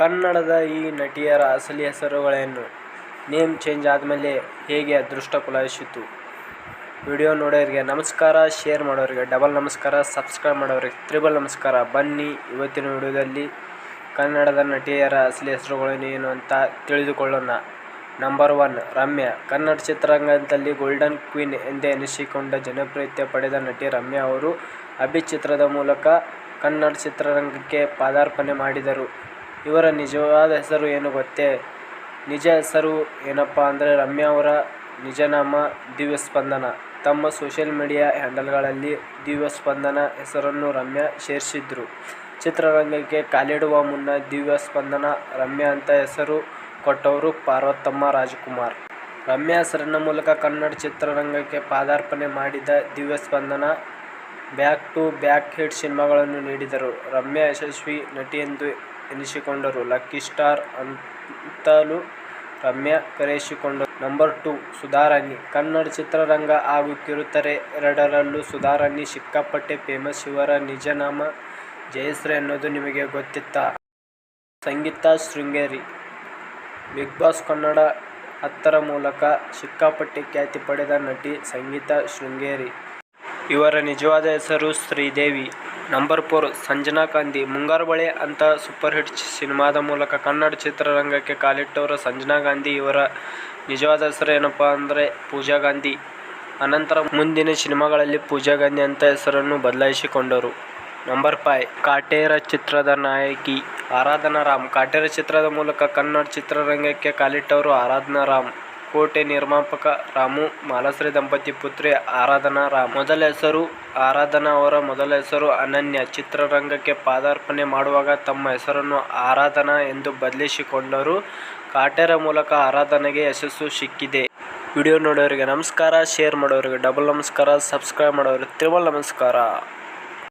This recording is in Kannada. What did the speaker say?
ಕನ್ನಡದ ಈ ನಟಿಯರ ಅಸಲಿ ಹೆಸರುಗಳೇನು? ನೇಮ್ ಚೇಂಜ್ ಆದಮೇಲೆ ಹೇಗೆ ಅದೃಷ್ಟ ಕುಲಾಯಿಸಿತು? ವಿಡಿಯೋ ನೋಡೋರಿಗೆ ನಮಸ್ಕಾರ, ಶೇರ್ ಮಾಡೋರಿಗೆ ಡಬಲ್ ನಮಸ್ಕಾರ, ಸಬ್ಸ್ಕ್ರೈಬ್ ಮಾಡೋರಿಗೆ ತ್ರಿಬಲ್ ನಮಸ್ಕಾರ. ಬನ್ನಿ ಇವತ್ತಿನ ವಿಡಿಯೋದಲ್ಲಿ ಕನ್ನಡದ ನಟಿಯರ ಅಸಲಿ ಹೆಸರುಗಳೇನು ಅಂತ ತಿಳಿದುಕೊಳ್ಳೋಣ. Number one Ramya. ಕನ್ನಡ ಚಿತ್ರರಂಗದಲ್ಲಿ ಗೋಲ್ಡನ್ ಕ್ವೀನ್ ಎಂದೇ ಎನಿಸಿಕೊಂಡ ಜನಪ್ರಿಯತೆ ಪಡೆದ ನಟಿ ರಮ್ಯಾ ಅವರು ಅಭಿ ಚಿತ್ರದ ಮೂಲಕ ಕನ್ನಡ ಚಿತ್ರರಂಗಕ್ಕೆ ಪಾದಾರ್ಪಣೆ ಮಾಡಿದರು. ಇವರ ನಿಜವಾದ ಹೆಸರು ಏನು ಗೊತ್ತೇ? ನಿಜ ಹೆಸರು ಏನಪ್ಪ ಅಂದರೆ ರಮ್ಯಾ ಅವರ ನಿಜನಾಮ ದಿವ್ಯಸ್ಪಂದನ. ತಮ್ಮ ಸೋಷಿಯಲ್ ಮೀಡಿಯಾ ಹ್ಯಾಂಡಲ್ಗಳಲ್ಲಿ ದಿವ್ಯ ಸ್ಪಂದನ ಹೆಸರನ್ನು ರಮ್ಯಾ ಸೇರಿಸಿದ್ರು. ಚಿತ್ರರಂಗಕ್ಕೆ ಕಾಲಿಡುವ ಮುನ್ನ ದಿವ್ಯ ಸ್ಪಂದನ ರಮ್ಯಾ ಅಂತ ಹೆಸರು ಕೊಟ್ಟವರು ಪಾರ್ವತಮ್ಮ ರಾಜಕುಮಾರ್. ರಮ್ಯಾ ಹೆಸರಿನ ಮೂಲಕ ಕನ್ನಡ ಚಿತ್ರರಂಗಕ್ಕೆ ಪಾದಾರ್ಪಣೆ ಮಾಡಿದ Divya Spandana back to back hit ಸಿನಿಮಾಗಳನ್ನು ನೀಡಿದರು. ರಮ್ಯಾ ಯಶಸ್ವಿ ನಟಿಯೆಂದು ಎನಿಸಿಕೊಂಡರು. ಲಕ್ಕಿ ಸ್ಟಾರ್ ಅಂತಲೂ Ramya ಕರೆಯಿಸಿಕೊಂಡರು. Number two, Sudharani. Kannada ಚಿತ್ರರಂಗ ಹಾಗೂ ಕಿರುತೆರೆ ಎರಡರಲ್ಲೂ ಸುಧಾರಾಣಿ ಸಿಕ್ಕಾಪಟ್ಟೆ ಫೇಮಸ್. ಇವರ ನಿಜನಾಮ ಜಯಶ್ರೀ ಅನ್ನೋದು ನಿಮಗೆ ಗೊತ್ತಿತ್ತಾ? ಸಂಗೀತ ಶೃಂಗೇರಿ. ಬಿಗ್ ಬಾಸ್ ಕನ್ನಡ ಹತ್ತರ ಮೂಲಕ ಸಿಕ್ಕಾಪಟ್ಟೆ ಖ್ಯಾತಿ ಪಡೆದ ನಟಿ ಸಂಗೀತಾ ಶೃಂಗೇರಿ. ಇವರ ನಿಜವಾದ ಹೆಸರು Sridevi. Number four Sanjana Gandhi. ಮುಂಗಾರು ಬಳೆ ಅಂತ ಸೂಪರ್ ಹಿಟ್ ಸಿನಿಮಾದ ಮೂಲಕ ಕನ್ನಡ ಚಿತ್ರರಂಗಕ್ಕೆ ಕಾಲಿಟ್ಟವರು ಸಂಜನಾ ಗಾಂಧಿ. ಇವರ ನಿಜವಾದ ಹೆಸರು ಏನಪ್ಪಾ ಅಂದ್ರೆ ಪೂಜಾ ಗಾಂಧಿ. ಅನಂತರ ಮುಂದಿನ ಸಿನಿಮಾಗಳಲ್ಲಿ ಪೂಜಾ ಗಾಂಧಿ ಅಂತ ಹೆಸರನ್ನು ಬದಲಾಯಿಸಿಕೊಂಡರು. ನಂಬರ್ ಫೈವ್ ಕಾಟೇರ ಚಿತ್ರದ ನಾಯಕಿ ಆರಾಧನಾ ರಾಮ್. ಕಾಟೇರ ಚಿತ್ರದ ಮೂಲಕ ಕನ್ನಡ ಚಿತ್ರರಂಗಕ್ಕೆ ಕಾಲಿಟ್ಟವರು ಆರಾಧನಾ ರಾಮ್. ಕೋಟೆ ನಿರ್ಮಾಪಕ ರಾಮು ಮಾಲಾಶ್ರೀ ದಂಪತಿ ಪುತ್ರಿ ಆರಾಧನಾ ರಾಮ್. ಮೊದಲ ಹೆಸರು ಆರಾಧನಾ ಅವರ ಮೊದಲ ಹೆಸರು ಅನನ್ಯ. ಚಿತ್ರರಂಗಕ್ಕೆ ಪಾದಾರ್ಪಣೆ ಮಾಡುವಾಗ ತಮ್ಮ ಹೆಸರನ್ನು ಆರಾಧನಾ ಎಂದು ಬದಲಿಸಿಕೊಂಡರು. ಕಾಟೇರ ಮೂಲಕ ಆರಾಧನೆಗೆ ಯಶಸ್ಸು ಸಿಕ್ಕಿದೆ. ವಿಡಿಯೋ ನೋಡೋರಿಗೆ ನಮಸ್ಕಾರ, ಶೇರ್ ಮಾಡೋರಿಗೆ ಡಬಲ್ ನಮಸ್ಕಾರ, ಸಬ್ಸ್ಕ್ರೈಬ್ ಮಾಡೋರಿಗೆ ತ್ರಿಬಲ್ ನಮಸ್ಕಾರ.